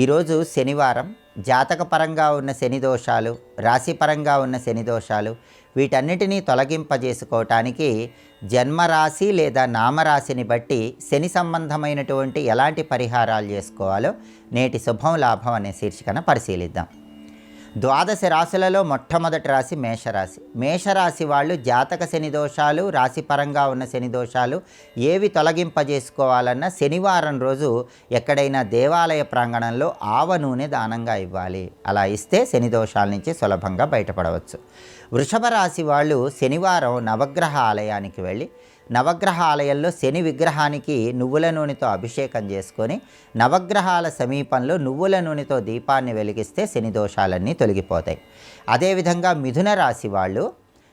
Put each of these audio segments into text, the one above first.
ఈరోజు శనివారం జాతకపరంగా ఉన్న శని దోషాలు రాశిపరంగా ఉన్న శని దోషాలు వీటన్నిటినీ తొలగింపజేసుకోవటానికి జన్మరాశి లేదా నామరాశిని బట్టి శని సంబంధమైనటువంటి ఎలాంటి పరిహారాలు చేసుకోవాలో నేటి శుభం లాభం అనే శీర్షికన పరిశీలిద్దాం. ద్వాదశ రాశులలో మొట్టమొదటి రాశి మేషరాశి. మేషరాశి వాళ్ళు జాతక శని దోషాలు రాశిపరంగా ఉన్న శని దోషాలు ఏవి తొలగింపజేసుకోవాలన్నా శనివారం రోజు ఎక్కడైనా దేవాలయ ప్రాంగణంలో ఆవ నూనె దానంగా ఇవ్వాలి. అలా ఇస్తే శని దోషాల నుంచి సులభంగా బయటపడవచ్చు. వృషభ రాశి వాళ్ళు శనివారం నవగ్రహ ఆలయానికి వెళ్ళి నవగ్రహ ఆలయంలో శని విగ్రహానికి నువ్వుల నూనెతో అభిషేకం చేసుకొని నవగ్రహాల సమీపంలో నువ్వుల నూనెతో దీపాన్ని వెలిగిస్తే శని దోషాలన్నీ తొలగిపోతాయి. అదేవిధంగా మిథున రాశి వాళ్ళు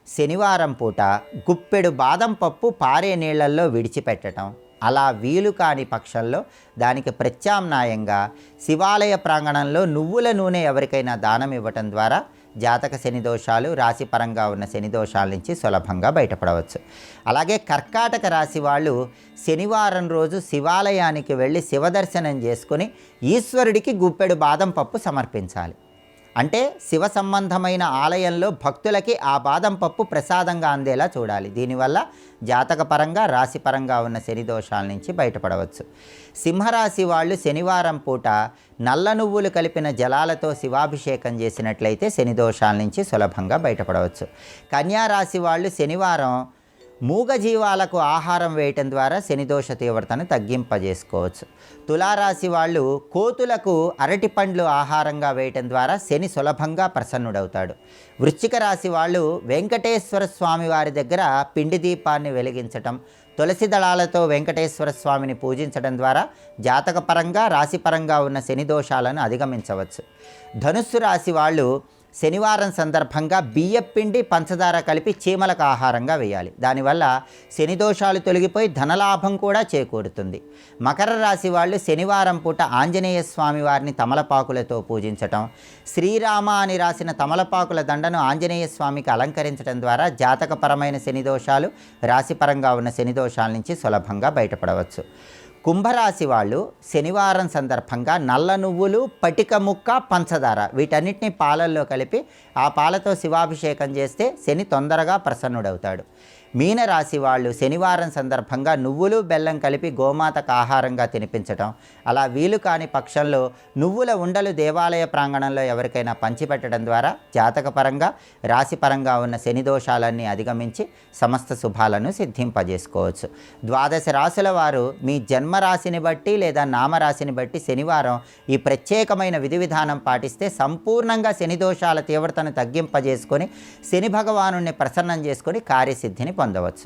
శనివారం పూట గుప్పెడు బాదం పప్పు పారే నీళ్ళల్లో విడిచిపెట్టడం అలా వీలు కాని పక్షంలో దానికి ప్రత్యామ్నాయంగా శివాలయ ప్రాంగణంలో నువ్వుల నూనె ఎవరికైనా దానం ఇవ్వటం ద్వారా జాతక శని దోషాలు రాశిపరంగా ఉన్న శని దోషాల నుంచి సులభంగా బయటపడవచ్చు. అలాగే కర్కాటక రాశి వాళ్ళు శనివారం రోజు శివాలయానికి వెళ్ళి శివదర్శనం చేసుకుని ఈశ్వరుడికి గుప్పెడు బాదం పప్పు సమర్పించాలి. అంటే శివ సంబంధమైన ఆలయంలో భక్తులకి ఆ బాదం పప్పు ప్రసాదంగా అందేలా చూడాలి. దీనివల్ల జాతకపరంగా రాశిపరంగా ఉన్న శని దోషాల నుంచి బయటపడవచ్చు. సింహరాశి వాళ్ళు శనివారం పూట నల్ల నువ్వులు కలిపిన జలాలతో శివాభిషేకం చేసినట్లయితే శని దోషాల నుంచి సులభంగా బయటపడవచ్చు. కన్యారాశి వాళ్ళు శనివారం మూగజీవాలకు ఆహారం వేయటం ద్వారా శనిదోష తీవ్రతను తగ్గింపజేసుకోవచ్చు. తులారాశి వాళ్ళు కోతులకు అరటి పండ్లు ఆహారంగా వేయటం ద్వారా శని సులభంగా ప్రసన్నుడవుతాడు. వృశ్చిక రాశి వాళ్ళు వెంకటేశ్వర స్వామి వారి దగ్గర పిండి దీపాన్ని వెలిగించటం తులసి దళాలతో వెంకటేశ్వర స్వామిని పూజించడం ద్వారా జాతకపరంగా రాశిపరంగా ఉన్న శని దోషాలను అధిగమించవచ్చు. ధనుస్సు రాశి వాళ్ళు శనివారం సందర్భంగా బియ్యపిండి పంచదార కలిపి చీమలకు ఆహారంగా వేయాలి. దానివల్ల శని దోషాలు తొలగిపోయి ధనలాభం కూడా చేకూరుతుంది. మకర రాశి వాళ్ళు శనివారం పూట ఆంజనేయ స్వామి వారిని తమలపాకులతో పూజించటం శ్రీరామ అని రాసిన తమలపాకుల దండను ఆంజనేయ స్వామికి అలంకరించడం ద్వారా జాతకపరమైన శని దోషాలు రాశిపరంగా ఉన్న శని దోషాల నుంచి సులభంగా బయటపడవచ్చు. కుంభరాశి వాళ్ళు శనివారం సందర్భంగా నల్ల నువ్వులు పటిక ముక్క పంచదార వీటన్నిటిని పాలల్లో కలిపి ఆ పాలతో శివాభిషేకం చేస్తే శని తొందరగా ప్రసన్నుడవుతాడు. మీనరాశి వాళ్ళు శనివారం సందర్భంగా నువ్వులు బెల్లం కలిపి గోమాతకు ఆహారంగా తినిపించటం. అలా వీలు కాని పక్షంలో నువ్వుల ఉండలు దేవాలయ ప్రాంగణంలో ఎవరికైనా పంచిపెట్టడం ద్వారా జాతకపరంగా రాశిపరంగా ఉన్న శని దోషాలన్నీ అధిగమించి సమస్త శుభాలను సిద్ధింపజేసుకోవచ్చు. ద్వాదశ రాశుల వారు మీ జన్మరాశిని బట్టి లేదా నామరాశిని బట్టి శనివారం ఈ ప్రత్యేకమైన విధి విధానం పాటిస్తే సంపూర్ణంగా శని దోషాల తీవ్రతను తగ్గింపజేసుకొని శని భగవాను ప్రసన్నం చేసుకొని కార్యసిద్ధిని командоваться.